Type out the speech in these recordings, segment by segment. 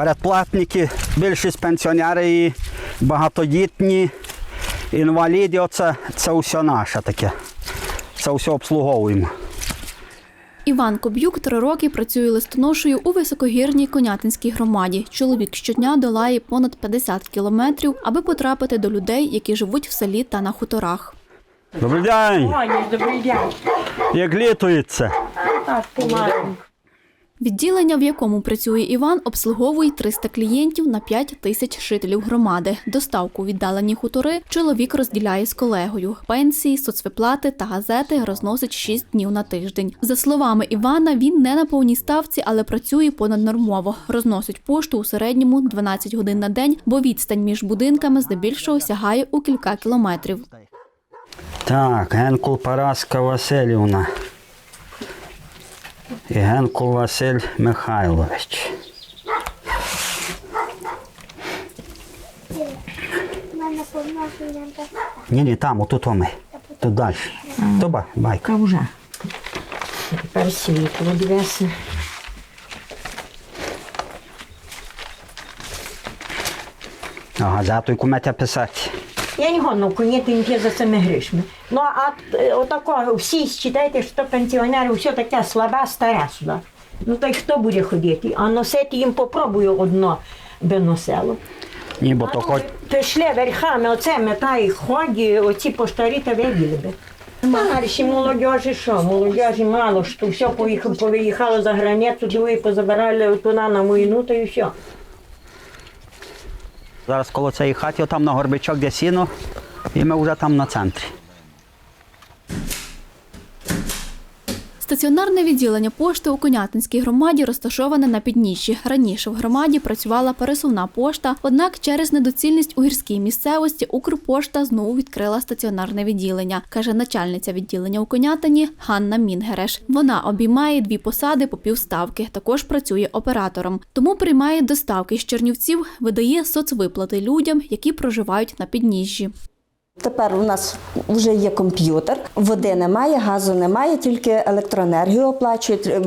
Передплатники, більшість пенсіонери і багатодітні, інваліди, оце це все наше таке. Це все обслуговуємо. Іван Коб'юк три роки працює листоношею у високогірній Конятинській громаді. Чоловік щодня долає понад 50 кілометрів, аби потрапити до людей, які живуть в селі та на хуторах. Добрий день! Добрий день. Як літується? Так, помаленьку. Відділення, в якому працює Іван, обслуговує 300 клієнтів на 5 тисяч жителів громади. Доставку віддалені хутори чоловік розділяє з колегою. Пенсії, соцвиплати та газети розносить 6 днів на тиждень. За словами Івана, він не на повній ставці, але працює понаднормово. Розносить пошту у середньому 12 годин на день, бо відстань між будинками здебільшого сягає у кілька кілометрів. Так, Генкул Параска Васильівна. І Василь Михайлович. Ні, ні, там, отут ми. Тут далі. То ба- байка. Та вже. Тепер світло дивися. А газету яку мете писати. Я не гонну конєтинки за цими грішми. Ну, а е, отако, всі читайте, що пенсіонери, все таке слабе, старе сюди. Ну, то й хто буде ходити? А носити їм попробую одно би носило. Ні, бо А то хоч. Пішли верхами, оце мета і ході, оці поштарі та виділи би. Старші молодежі що? Молодежі мало що все повиїхало за границю, двоє позабирали туди на війну, та і все. Зараз коло цієї хати, там на горбичок, де сіно, і ми вже там на центрі. Стаціонарне відділення пошти у Конятинській громаді розташоване на підніжжі. Раніше в громаді працювала пересувна пошта, однак через недоцільність у гірській місцевості Укрпошта знову відкрила стаціонарне відділення, каже начальниця відділення у Конятині Ганна Мінгереш. Вона обіймає дві посади по півставки. Також працює оператором. Тому приймає доставки з Чернівців, видає соцвиплати людям, які проживають на підніжжі. Тепер у нас вже є комп'ютер, води немає, газу немає, тільки електроенергію оплачують, е,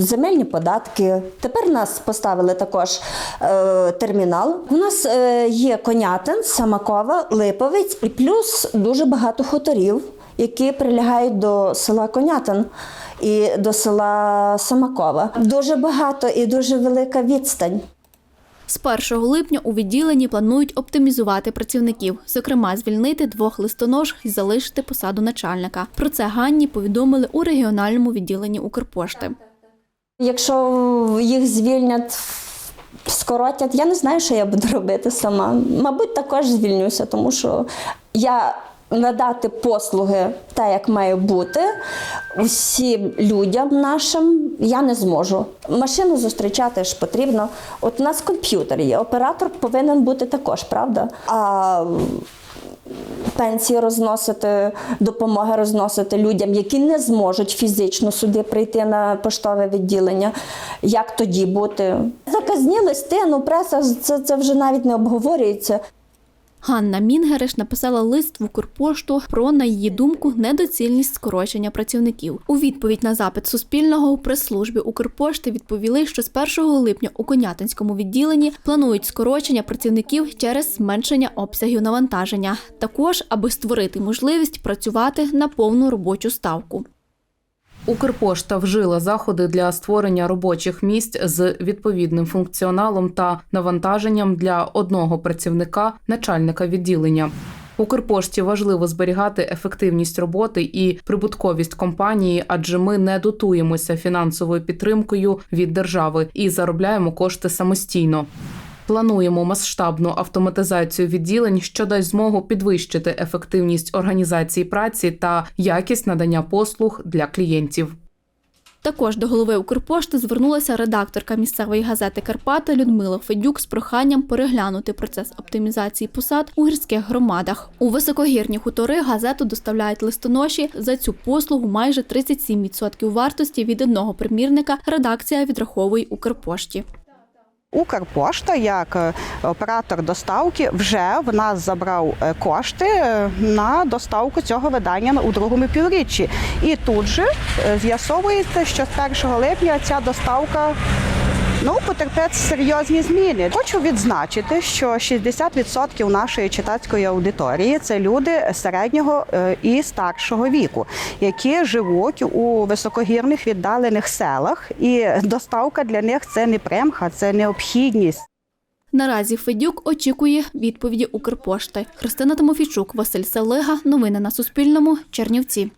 земельні податки. Тепер нас поставили також е, термінал. У нас е, є Конятин, Самакова, Липовець і плюс дуже багато хуторів, які прилягають до села Конятин і до села Самакова. Дуже багато і дуже велика відстань. З 1 липня у відділенні планують оптимізувати працівників, зокрема, звільнити двох листонож і залишити посаду начальника. Про це Ганні повідомили у регіональному відділенні Укрпошти. Якщо їх звільнять, скоротять, я не знаю, що я буду робити сама. Мабуть, також звільнюся, тому що я надати послуги так, як має бути, усім людям нашим я не зможу. Машину зустрічати ж потрібно. От у нас комп'ютер є, оператор повинен бути також, правда? А пенсії розносити, допомоги розносити людям, які не зможуть фізично сюди прийти на поштове відділення. Як тоді бути? Заказні листи, ну преса це, це вже навіть не обговорюється. Ганна Мінгереш написала лист в Укрпошту про, на її думку, недоцільність скорочення працівників. У відповідь на запит Суспільного у прес-службі Укрпошти відповіли, що з 1 липня у Конятинському відділенні планують скорочення працівників через зменшення обсягів навантаження, також аби створити можливість працювати на повну робочу ставку. Укрпошта вжила заходи для створення робочих місць з відповідним функціоналом та навантаженням для одного працівника начальника відділення. Укрпошті важливо зберігати ефективність роботи і прибутковість компанії, адже ми не дотуємося фінансовою підтримкою від держави і заробляємо кошти самостійно. Плануємо масштабну автоматизацію відділень, що дасть змогу підвищити ефективність організації праці та якість надання послуг для клієнтів. Також до голови Укрпошти звернулася редакторка місцевої газети Карпати Людмила Федюк з проханням переглянути процес оптимізації посад у гірських громадах. У високогірні хутори газету доставляють листоноші. За цю послугу майже 37% вартості від одного примірника редакція відраховує Укрпошті. Укрпошта, як е, оператор доставки, вже в нас забрав е, кошти е, на доставку цього видання у другому півріччі. І тут же з'ясовується, що з 1 липня ця доставка Ну, потерпять серйозні зміни. Хочу відзначити, що 60% нашої читацької аудиторії це люди середнього е, і старшого віку, які живуть у високогірних віддалених селах, і доставка для них це не примха, це необхідність. Наразі Федюк очікує відповіді Укрпошти. Христина Тимофійчук, Василь Салига. Новини на Суспільному. Чернівці.